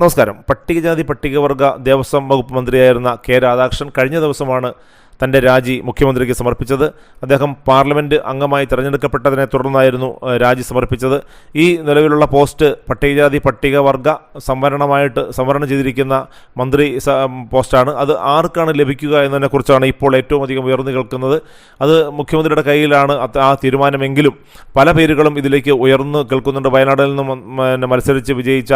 നമസ്കാരം. പട്ടികജാതി പട്ടികവർഗ ദേവസ്വം വകുപ്പ് മന്ത്രിയായിരുന്ന കെ രാധാകൃഷ്ണൻ കഴിഞ്ഞ ദിവസമാണ് തന്റെ രാജി മുഖ്യമന്ത്രിക്ക് സമർപ്പിച്ചത്. അദ്ദേഹം പാർലമെന്റ് അംഗമായി തിരഞ്ഞെടുക്കപ്പെട്ടതിനെ തുടർന്നായിരുന്നു രാജി സമർപ്പിച്ചത്. ഈ നിലവിലുള്ള പോസ്റ്റ് പട്ടികജാതി പട്ടികവർഗ സംവരണമായിട്ട് സംവരണം ചെയ്തിരിക്കുന്ന മന്ത്രി പോസ്റ്റാണ്. അത് ആർക്കാണ് ലഭിക്കുക എന്നതിനെക്കുറിച്ചാണ് ഇപ്പോൾ ഏറ്റവും അധികം ഉയർന്നു കേൾക്കുന്നത്. അത് മുഖ്യമന്ത്രിയുടെ കയ്യിലാണ് ആ തീരുമാനമെങ്കിലും പല പേരുകളും ഇതിലേക്ക് ഉയർന്നു കേൾക്കുന്നുണ്ട്. വയനാട്ടിൽ നിന്നും മത്സരിച്ച് വിജയിച്ച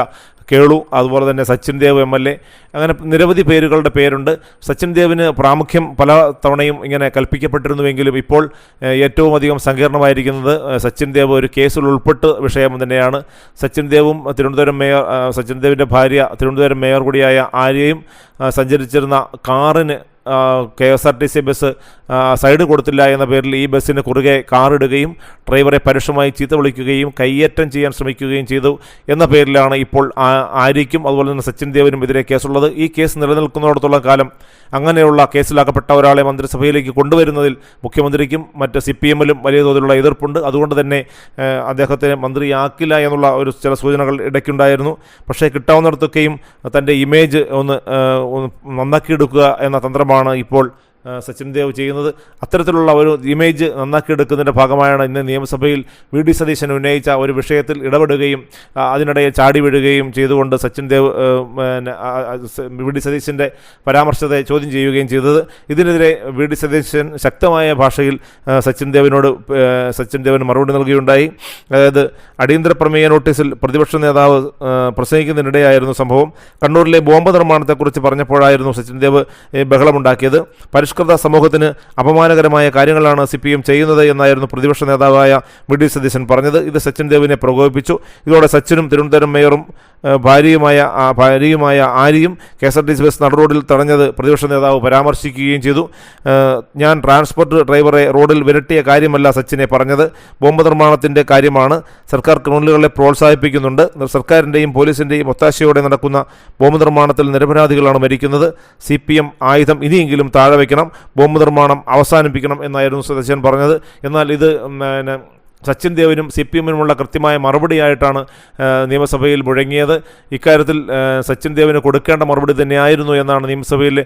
കേളു അതുപോലെ തന്നെ Sachin Dev M L A. അങ്ങനെ നിരവധി പേരുകളുടെ പേരുണ്ട്. സച്ചിൻ ദേവിന് പ്രാമുഖ്യം പല തവണയും ഇങ്ങനെ കൽപ്പിക്കപ്പെട്ടിരുന്നുവെങ്കിലും ഇപ്പോൾ ഏറ്റവും അധികം സങ്കീർണമായിരിക്കുന്നത് സച്ചിൻ ദേവ് ഒരു കേസിൽ ഉൾപ്പെട്ട് വിഷയം തന്നെയാണ്. സച്ചിൻ ദേവും തിരുവനന്തപുരം മേയർ സച്ചിൻ ദേവിന്റെ ഭാര്യ തിരുവനന്തപുരം മേയർ കൂടിയായ ആര്യയും സഞ്ചരിച്ചിരുന്ന കാറിന് K S R T C bus side കൊടുത്തില്ല എന്ന പേരിൽ ഈ ബസ്സിന് കുറുകെ കാറിടുകയും ഡ്രൈവറെ പരുഷമായി ചീത്ത വിളിക്കുകയും കയ്യേറ്റം ചെയ്യാൻ ശ്രമിക്കുകയും ചെയ്തു എന്ന പേരിലാണ് ഇപ്പോൾ ആരിക്കും അതുപോലെ തന്നെ സച്ചിൻ ദേവനും എതിരെ കേസുള്ളത്. ഈ കേസ് നിലനിൽക്കുന്നിടത്തോളം കാലം അങ്ങനെയുള്ള കേസിലാക്കപ്പെട്ട ഒരാളെ മന്ത്രിസഭയിലേക്ക് കൊണ്ടുവരുന്നതിൽ മുഖ്യമന്ത്രിക്കും മറ്റ് സി പി എമ്മിലും വലിയ തോതിലുള്ള എതിർപ്പുണ്ട്. അതുകൊണ്ട് തന്നെ അദ്ദേഹത്തെ മന്ത്രിയാക്കില്ല എന്നുള്ള ഒരു ചില സൂചനകൾ ഇടയ്ക്കുണ്ടായിരുന്നു. പക്ഷേ കിട്ടാവുന്നിടത്തൊക്കെയും തന്റെ ഇമേജ് ഒന്ന് നന്നാക്കിയെടുക്കുക എന്ന തന്ത്രമാണ് ഇപ്പോൾ സച്ചിൻ ദേവ് ചെയ്യുന്നത്. അത്തരത്തിലുള്ള ഒരു ഇമേജ് നന്നാക്കിയെടുക്കുന്നതിന്റെ ഭാഗമായാണ് ഇന്ന് നിയമസഭയിൽ വി ഡി സതീശൻ ഉന്നയിച്ച ഒരു വിഷയത്തിൽ ഇടപെടുകയും അതിനിടയിൽ ചാടി വീഴുകയും ചെയ്തുകൊണ്ട് സച്ചിൻ ദേവ് വി ഡി സതീശന്റെ പരാമർശത്തെ ചോദ്യം ചെയ്യുകയും ചെയ്തത്. ഇതിനെതിരെ വി ഡി സതീശൻ ശക്തമായ ഭാഷയിൽ സച്ചിൻ ദേവിനോട് സച്ചിൻ ദേവിന് മറുപടി നൽകുകയുണ്ടായി. അതായത് അടിയന്തര പ്രമേയ നോട്ടീസിൽ പ്രതിപക്ഷ നേതാവ് പ്രസംഗിക്കുന്നതിനിടെയായിരുന്നു സംഭവം. കണ്ണൂരിലെ ബോംബ് നിർമ്മാണത്തെക്കുറിച്ച് പറഞ്ഞപ്പോഴായിരുന്നു സച്ചിൻ ദേവ് ബഹളമുണ്ടാക്കിയത് ബഹളമുണ്ടാക്കിയത്. പരിഷ്കൃത സമൂഹത്തിന് അപമാനകരമായ കാര്യങ്ങളാണ് സി പി എം ചെയ്യുന്നത് എന്നായിരുന്നു പ്രതിപക്ഷ നേതാവായ വി സതീശൻ പറഞ്ഞത്. ഇത് സച്ചിൻ ദേവിനെ പ്രകോപിപ്പിച്ചു. ഇതോടെ സച്ചിനും തിരുവനന്തപുരം മേയറും ഭാര്യയുമായ ഭാര്യയുമായ ആര്യയും K S R T C bus നടുറോഡിൽ തടഞ്ഞത് പ്രതിപക്ഷ നേതാവ് പരാമർശിക്കുകയും ചെയ്തു. ഞാൻ ട്രാൻസ്പോർട്ട് ഡ്രൈവറെ റോഡിൽ വിരട്ടിയ കാര്യമല്ല സച്ചിനെ പറഞ്ഞത്. ബോംബ് നിർമ്മാണത്തിന്റെ കാര്യമാണ്. സർക്കാർ ക്രിമിനലുകളെ പ്രോത്സാഹിപ്പിക്കുന്നുണ്ട്. സർക്കാരിന്റെയും പോലീസിന്റെയും ഒത്താശയോടെ നടക്കുന്ന ബോംബ് നിർമ്മാണത്തിൽ നിരപരാധികളാണ് മരിക്കുന്നത്. സി പി എം ആയുധം ഇനിയെങ്കിലും താഴെ വയ്ക്കണം. ബോംബ് നിർമ്മാണം അവസാനിപ്പിക്കണം എന്നായിരുന്നു സദസ്യൻ പറഞ്ഞത്. എന്നാൽ ഇത് സച്ചിൻ ദേവിനും സി പി എമ്മിനുമുള്ള കൃത്യമായ മറുപടിയായിട്ടാണ് നിയമസഭയിൽ മുഴങ്ങിയത്. ഇക്കാര്യത്തിൽ സച്ചിൻ ദേവിന് കൊടുക്കേണ്ട മറുപടി തന്നെയായിരുന്നു എന്നാണ് നിയമസഭയിൽ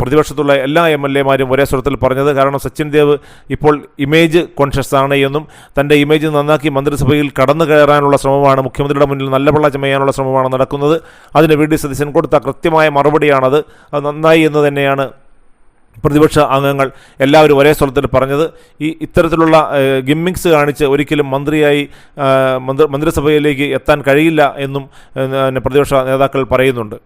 പ്രതിപക്ഷത്തുള്ള എല്ലാ എം എൽ എമാരും ഒരേ സ്വരത്തിൽ പറഞ്ഞത്. കാരണം സച്ചിൻ ദേവ് ഇപ്പോൾ ഇമേജ് കോൺഷ്യസ് ആണ് എന്നും തന്റെ ഇമേജ് നന്നാക്കി മന്ത്രിസഭയിൽ കടന്നു കയറാനുള്ള ശ്രമമാണ് മുഖ്യമന്ത്രിയുടെ മുന്നിൽ നല്ല പിള്ള ചമയാനുള്ള ശ്രമമാണ് നടക്കുന്നത്. അതിന് വി ഡി സതീശൻ കൊടുത്ത കൃത്യമായ മറുപടിയാണത്. അത് നന്നായി എന്ന് തന്നെയാണ് പ്രതിപക്ഷ അംഗങ്ങൾ എല്ലാവരും ഒരേ സ്ഥലത്തിൽ പറഞ്ഞത്. ഈ ഇത്തരത്തിലുള്ള ഗിമ്മിങ്സ് കാണിച്ച് ഒരിക്കലും മന്ത്രിയായി മന്ത്രി മന്ത്രിസഭയിലേക്ക് എത്താൻ കഴിയില്ല എന്നും പ്രതിപക്ഷ നേതാക്കൾ പറയുന്നുണ്ട്.